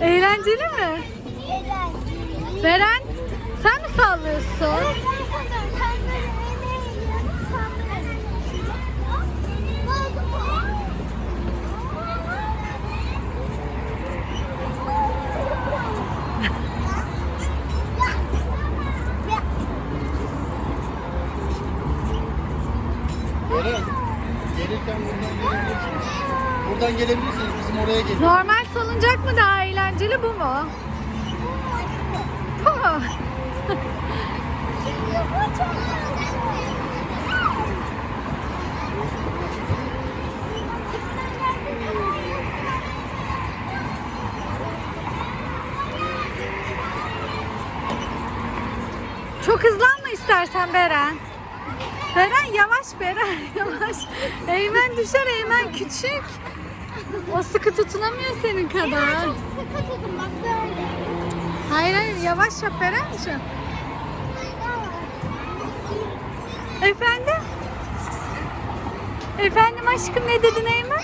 Eğlenceli mi? Eğlenceli. Beren sen mi sallıyorsun? Evet. Eren, gelirken buradan gelebilirsiniz. Buradan gelebilirsiniz. Bizim oraya gelin. Normal salıncak mı daha eğlenceli bu mu? Bu mu? Çok hızlanma istersen Beren. Beren yavaş Beren yavaş. Eymen düşer Eymen küçük. O sıkı tutunamıyor senin kadar. Çok sıkı tutun bak böyle. Hayır hayır yavaş yap Beren'ciğim. Efendim? Efendim aşkım ne dedin Eymen?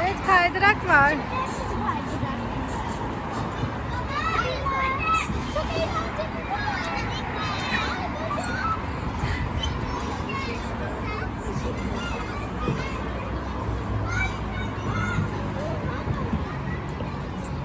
Evet kaydırak var.